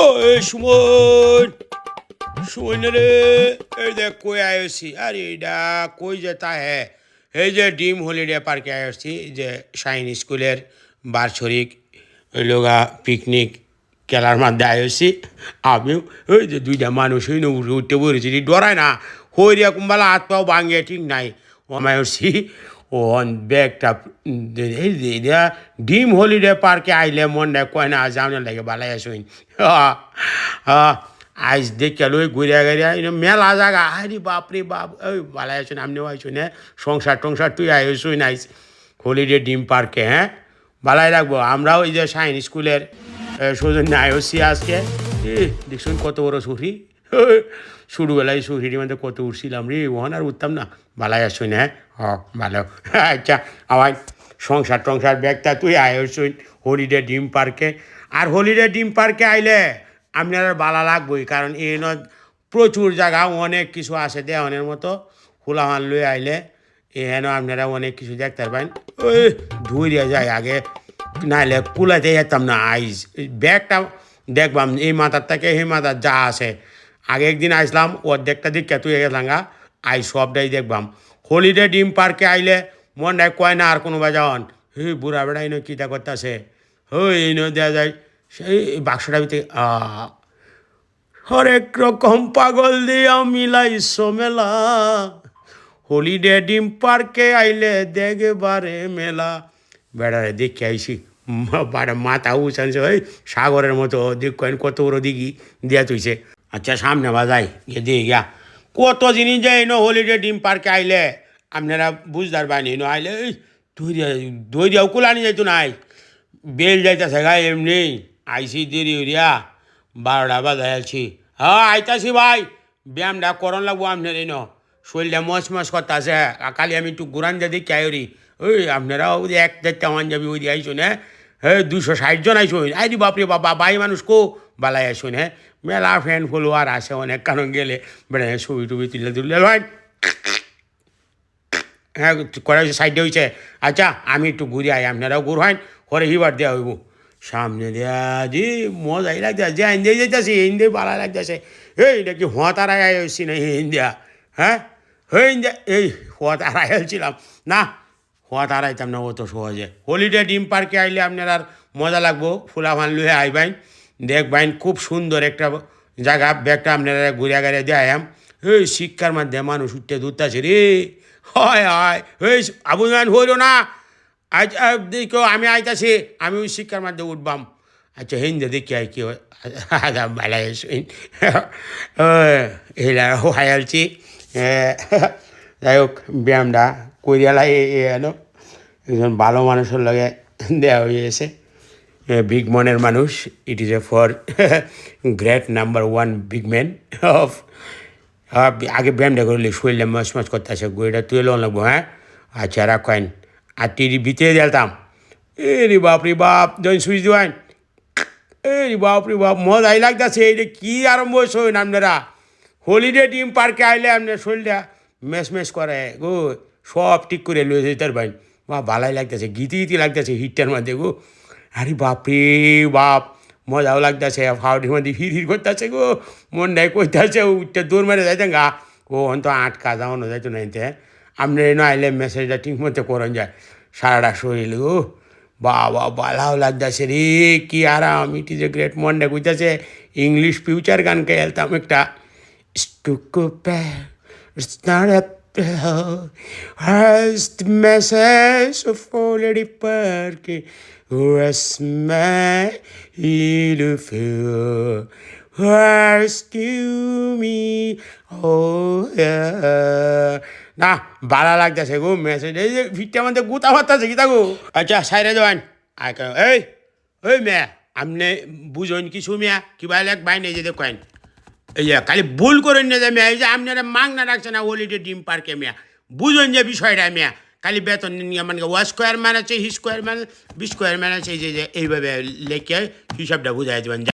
ওই সুমন সুমন রে এই দেখ কই আইসি আরে এটা কই যে তা হ্যাঁ এই যে ডিম হলিডে পার্কে আসছি যে শাইন স্কুলের বার্ষরিক লোগা পিকনিক খেলার মধ্যে আইসি আমি ওই যে দুইটা মানুষ হই না উঠে উঠতে পড়েছি ডরায় না হই রকম বেলা হাত পাও ভাঙে ঠিক নাই আমি ও এই যে এটা ডিম হলিডে পার্কে আইলে মন দেয় কয় না যাও লাগে, বালাই আসুন আইস দেখে লই ঘুরে ঘুরে মেলা জায়গা আরে বাপরে বাপ ওই বালাই আসুন আপনিও আইসুন হ্যাঁ সংসার টংসার তুই আইসুন আইস, হলিডে ডিম পার্কে হ্যাঁ বালাই রাখব। আমরাও এই যে সাইন স্কুলের সৌজন্য আইসি আজকে দেখছুন কত বড় সুরি ছোটবেলায় সুরির মধ্যে কত উঠছিলাম রে ওখান আর উঠতাম না, বালাই আসুন হ্যাঁ ভালো। আচ্ছা আমার সংসার টংসার ব্যাগটা তুই আইসুন হলিডে ডিম পার্কে। আর হলিডে ডিম পার্কে আইলে আপনার বালা লাগবই, কারণ এই প্রচুর জায়গা, অনেক কিছু আছে দেওয়ানের মতো। হুলাহান লই আইলে এহেন আপনারা অনেক কিছু দেখতে পারেন ওই ধুইয়া যায় আগে, নাইলে কুলাতে যেতাম না, আইস। ব্যাগটা দেখবাম, এই মাথার থেকে এই মাথার যা আছে। আগে একদিন আসলাম অর্ধেকটা দিক তুই গেলাম আই সবটাই দেখবাম। হলিডে ডিম পার্কে আইলে মন নাই কয় না আর কোনো বাজাওয়ান হে বুড়া বেড়া, ইনো কীটা করতেছে হই ইনো দেওয়া যায়। সেই বাক্সটা ভিতরে আ হরেক রকম পাগল দিয়া মিলাইছো মেলা। হলিডে ডিম পার্কে আইলে দেখবারে মেলা। বেড়ারে দেখে আইসি মাথা উঁচানছে ওই সাগরের মতো দেখ কত বড় দিঘি দিয়া তুইছে আচ্ছা সামনে বাজাই। গিয়ে, দিয়ে গিয়া। কত জিনিস যে ন হলিডে ডিম পার্কে আইলে? আপনারা বুঝদার বানি এনো আইলে দই দিয়াও কুলানি যাইতো নাই। বেল যাইতেছে গায়ে এমনি। আইসি দেরি হইয়া, বারোটা বাজায় আছি হ্যাঁ আইতাছি ভাই। ব্যায়ামটা করন লাগবো আপনার এই ন শরীরটা মচ মচ করতেছে। কালি আমি একটু ঘুরান যদি ক্যারি ওই, আপনারা ওই এক দেড়টা মান যাবি ওই দিয়ে আইসুন হ্যাঁ হ্যাঁ দুশো ষাট জন আইসুন আই বাপরে বাবা বাই মানুষ কো। বালাই আইসুন হ্যাঁ? মেলা ফ্যান ফলোয়ার আসে অনেক কারণ গেলে। বেড়ে ছবি টুবি তুলে ভাই। হ্যাঁ করা হয়েছে সাইডে হয়েছে আচ্ছা আমি একটু ঘুরে আই, আপনারাও ঘুর হয় করে হিবার দেওয়া হইব। সামনে দেয়া জি মজাই লাগতেছে যে হিন্দি যাইতেছি, হিন্দি ভালো লাগতেছে। এই এটা কি হতার আয় হয়েছি না হিন্দিয়া? হ্যাঁ? হে ইন্দিয়া এই হতার আয় হয়েছিলাম না হওয়াত হারাইতাম না অত সহজে। হলিডে ডিম পার্কে আইলে আপনার আর মজা লাগবো ফুলাফান লুহে আইবাইন দেখবাইন খুব সুন্দর একটা জায়গা। ব্যাগটা আপনারা ঘুরে ঘুরে দেয়াম এই শিক্ষার মাধ্যমে মানুষ উঠতে দূরতাছে রে। হয় হয়। এই আবুমান হইল না। আজ দেখো, আমি আইতাছি, আমি ওই শিক্ষার মাধ্যমে উঠবাম। আচ্ছা হেন হিন্দে দেখি আই কি হয়। আদা ভালো এলা হায়ালছি যাই হোক, ব্যায়ামটা করিয়ালাই এনো। একজন ভালো মানুষের লগে দেওয়া হয়েছে বিগ মনের মানুষ it is a for great number one big man of আগে ব্যায়ামটা করলে শরীরটা মাছ মাছ করতে আসে গইটা তুলে লোন লাগবো হ্যাঁ? আচ্ছা রাখেন। আর টিভি ভিতরে দিতাম এ রে বাপ রে বাপ যখন সুইচ দেওয়ান এ রে বাপ রে বাপ মজ মজাই লাগতেছে এইটা কি আরম্ভ হয়েছেন আপনারা হলিডে ডিম পার্কে আইলে আপনার শরীরটা মেস মেস করে, গো, সব ঠিক করে লয়ে যেতে পারেন বা ভালাই লাগতেছে, গীতি গীতি লাগতেছে, হিটটার মধ্যে, গো। আরে বাপরে বাপ, মজাও লাগতেছে ফাউটির মধ্যে হির হির করতেছে গো মন নাই করতেছে, উঠতে দৌড় মেরে যাইতে গা। ও অন্ত আটকা যাওয়ানো যাইতো না এতে আপনি এনে আইলে মেসেজটা ঠিক মতো করেন যায়। সারাটা শরীর গো বাবা, বালাও লাগতেছে রে, কি আরাম, it is a great Monday কইতাছে। ইংলিশ ফিউচার গান কে এলতাম একটা স্টুকো প্যা Has the message of already perché resme il feel. Rescue me, oh yeah. না ভালো লাগতেছে গো মেসেজ এই যে ভিটটা মধ্যে গুতা মারতেছে কি গো আচ্ছা সাইরে দেওয়ান এই ওই মেয়া আপনি বুঝুন কিছু মেয়া কিবা লাগ বাই নেই যে কয়েন এই যে, খালি ভুল করেন না যায় মেয়া, এই যে আপনারা মাংনা রাখছে না হলিডে ডিম পার্কে মেয়া। বুঝুন যে বিষয়টা মেয়া, খালি বেতন নিয়ে মানে ওয়া স্কোয়ার ম্যান আছে, he square man B square man আছে, এই যে এইভাবে লেখে হিসাবটা বুঝাই দেবেন।